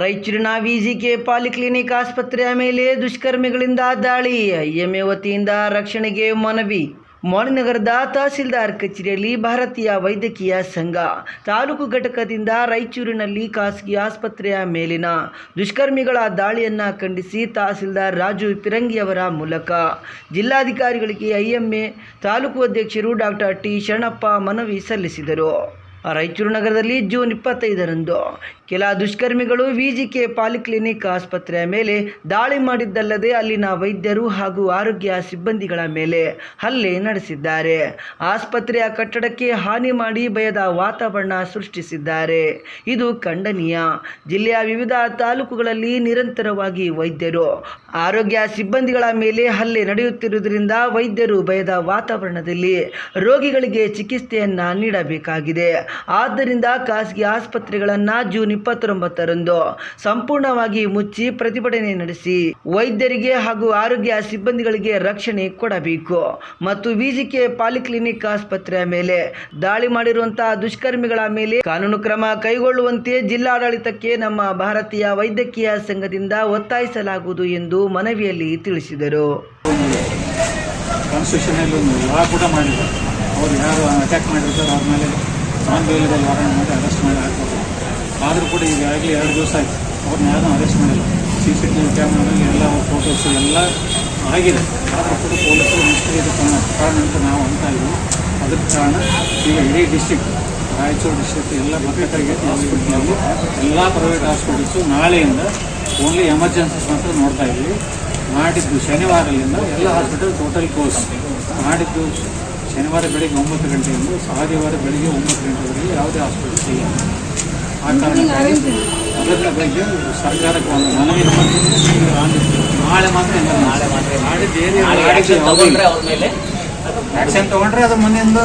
ರಾಯಚೂರಿನ VGK polyclinic ಆಸ್ಪತ್ರೆಯ ಮೇಲೆ ದುಷ್ಕರ್ಮಿಗಳಿಂದ ದಾಳಿ. ಐಎಂಎ ವತಿಯಿಂದ ರಕ್ಷಣೆಗೆ ಮನವಿ. ಮಣಿನಗರದ ತಹಸೀಲ್ದಾರ್ ಕಚೇರಿಯಲ್ಲಿ ಭಾರತೀಯ ವೈದ್ಯಕೀಯ ಸಂಘ ತಾಲೂಕು ಘಟಕದಿಂದ ರಾಯಚೂರಿನಲ್ಲಿ ಖಾಸಗಿ ಆಸ್ಪತ್ರೆಯ ಮೇಲಿನ ದುಷ್ಕರ್ಮಿಗಳ ದಾಳಿಯನ್ನು ಖಂಡಿಸಿ ತಹಸೀಲ್ದಾರ್ ರಾಜು ಪಿರಂಗಿಯವರ ಮೂಲಕ ಜಿಲ್ಲಾಧಿಕಾರಿಗಳಿಗೆ ಐಎಂಎ ತಾಲೂಕು ಅಧ್ಯಕ್ಷರು ಡಾಕ್ಟರ್ ಟಿ ಶರಣಪ್ಪ ಮನವಿ ಸಲ್ಲಿಸಿದರು. ರಾಯಚೂರು ನಗರದಲ್ಲಿ ಜೂನ್ ಇಪ್ಪತ್ತೈದರಂದು ಕೆಲ ದುಷ್ಕರ್ಮಿಗಳು ವಿಜಿಕೆ ಪಾಲಿಕ್ಲಿನಿಕ್ ಆಸ್ಪತ್ರೆಯ ಮೇಲೆ ದಾಳಿ ಮಾಡಿದ್ದಲ್ಲದೆ ಅಲ್ಲಿನ ವೈದ್ಯರು ಹಾಗೂ ಆರೋಗ್ಯ ಸಿಬ್ಬಂದಿಗಳ ಮೇಲೆ ಹಲ್ಲೆ ನಡೆಸಿದ್ದಾರೆ. ಆಸ್ಪತ್ರೆಯ ಕಟ್ಟಡಕ್ಕೆ ಹಾನಿ ಮಾಡಿ ಭಯದ ವಾತಾವರಣ ಸೃಷ್ಟಿಸಿದ್ದಾರೆ. ಇದು ಖಂಡನೀಯ. ಜಿಲ್ಲೆಯ ವಿವಿಧ ತಾಲೂಕುಗಳಲ್ಲಿ ನಿರಂತರವಾಗಿ ವೈದ್ಯರು, ಆರೋಗ್ಯ ಸಿಬ್ಬಂದಿಗಳ ಮೇಲೆ ಹಲ್ಲೆ ನಡೆಯುತ್ತಿರುವುದರಿಂದ ವೈದ್ಯರು ಭಯದ ವಾತಾವರಣದಲ್ಲಿ ರೋಗಿಗಳಿಗೆ ಚಿಕಿತ್ಸೆಯನ್ನ ನೀಡಬೇಕಾಗಿದೆ. ಆದ್ದರಿಂದ ಖಾಸಗಿ ಆಸ್ಪತ್ರೆಗಳನ್ನು ಜೂನ್ ಇಪ್ಪತ್ತೊಂಬತ್ತರಂದು ಸಂಪೂರ್ಣವಾಗಿ ಮುಚ್ಚಿ ಪ್ರತಿಭಟನೆ ನಡೆಸಿ ವೈದ್ಯರಿಗೆ ಹಾಗೂ ಆರೋಗ್ಯ ಸಿಬ್ಬಂದಿಗಳಿಗೆ ರಕ್ಷಣೆ ಕೊಡಬೇಕು. ಮತ್ತು ವಿಜಿಕೆ ಪಾಲಿಕ್ಲಿನಿಕ್ ಆಸ್ಪತ್ರೆಯ ಮೇಲೆ ದಾಳಿ ಮಾಡಿರುವಂತಹ ದುಷ್ಕರ್ಮಿಗಳ ಮೇಲೆ ಕಾನೂನು ಕ್ರಮ ಕೈಗೊಳ್ಳುವಂತೆ ಜಿಲ್ಲಾಡಳಿತಕ್ಕೆ ನಮ್ಮ ಭಾರತೀಯ ವೈದ್ಯಕೀಯ ಸಂಘದಿಂದ ಒತ್ತಾಯಿಸಲಾಗುವುದು ಎಂದು ಮನವಿಯಲ್ಲಿ ತಿಳಿಸಿದರು. ಅವ್ರು ಯಾರು ಅಟ್ಯಾಕ್ ಮಾಡಿರ್ತಾರೆ ಅವ್ರ ಮೇಲೆ ಅರೆಸ್ಟ್ ಮಾಡಿ ಹಾಕ್ಬೋದು. ಆದರೂ ಕೂಡ ಈಗಾಗಲೇ ಎರಡು ದಿವಸ ಆಯಿತು. ಅವ್ರನ್ನ ಯಾರೂ ಅರೆಸ್ಟ್ ಮಾಡಿಲ್ಲ. ಸಿ ಸಿ ಟಿ ವಿ ಕ್ಯಾಮ್ರಾದಲ್ಲಿ ಎಲ್ಲ ಫೋಟೋಸು ಎಲ್ಲ ಆಗಿದೆ. ಆದರೂ ಕೂಡ ಪೊಲೀಸರು ನಿಷ್ಕ್ರಿಯದ ಕಾರಣ ಕಾರಣ ಅಂತ ನಾವು ಅಂತ ಇದ್ದೀವಿ ಅದಕ್ಕೆ ಕಾರಣ ಈಗ ಇಡೀ ಡಿಸ್ಟಿಕ್ ರಾಯಚೂರು ಡಿಸ್ಟಿಕ್ ಎಲ್ಲ ಮಕ್ಕಳಿಗೆ ಹಾಸ್ಪಿಟ್ಲಲ್ಲಿ ಎಲ್ಲ ಪ್ರೈವೇಟ್ ಹಾಸ್ಪಿಟಲ್ಸು ನಾಳೆಯಿಂದ ಓನ್ಲಿ ಎಮರ್ಜೆನ್ಸಿಸ್ ಮಾತ್ರ ನೋಡ್ತಾ ಇದ್ದೀವಿ ನಾಡಿದ್ದು ಶನಿವಾರದಿಂದ ಎಲ್ಲ ಹಾಸ್ಪಿಟಲ್ ಟೋಟಲ್ ಕ್ಲೋಸ್ ನಾಡಿದ್ದು ಶನಿವಾರ ಬೆಳಿಗ್ಗೆ ಒಂಬತ್ತು ಗಂಟೆಯಿಂದ, ಆದಿವಾರ ಬೆಳಿಗ್ಗೆ ಒಂಬತ್ತು ಗಂಟೆವರೆಗೆ ಯಾವುದೇ ಹಾಸ್ಪಿಟಲ್ ಇಲ್ಲ. ಆ ಕಾರಣಕ್ಕಾಗಿ ಅದರ ಬಗ್ಗೆ ಸರ್ಕಾರಕ್ಕೆ ಒಂದು ಮನವಿ ಮಾಡ್ತೀನಿ. ನಾಳೆ ಮಾತ್ರ. ನಾಳೆ ಮಾತ್ರ. ನಾಡಿದ್ದು ಏನು ನಾಳೆ ನಾಡಿದ್ದು ತಗೊಂಡ್ರೆ ಅವ್ರ ಮೇಲೆ ತಗೊಂಡ್ರೆ ಅದು ಮೊನ್ನೆಯಿಂದ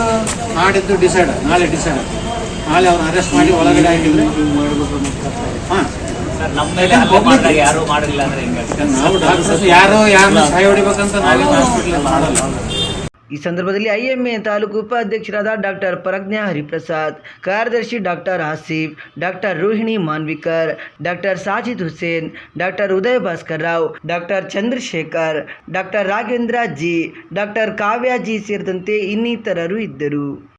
ನಾಡಿದ್ದು ಡಿಸೈಡ್ ನಾಳೆ ಡಿಸೈಡ್ ನಾಳೆ ಅವ್ರನ್ನ ಅರೆಸ್ಟ್ ಮಾಡಿ ಒಳಗಡೆ ಹಾಂ ಡಾಕ್ಟರ್ಸ್ ಯಾರೋ ಯಾರನ್ನ ಸಹಾಯ ಹೊಡಿಬೇಕಂತ ನಾವೇನು ಹಾಸ್ಪಿಟ್ಲಲ್ಲಿ ಮಾಡಲ್ಲ ಈ ಸಂದರ್ಭದಲ್ಲಿ ಐಎಂಎ ತಾಲೂಕು ಉಪಾಧ್ಯಕ್ಷರಾದ ಡಾಕ್ಟರ್ ಪ್ರಜ್ಞಾ ಹರಿಪ್ರಸಾದ್, ಕಾರ್ಯದರ್ಶಿ doctor Asif, doctor Rohini Manvikar, doctor Sajid Hussain, doctor Udaya Bhaskar Rao, doctor Chandrashekhar, doctor Raghavendra G, doctor Kavya ji ಸೇರಿದಂತೆ ಇನ್ನಿತರರು ಇದ್ದರು.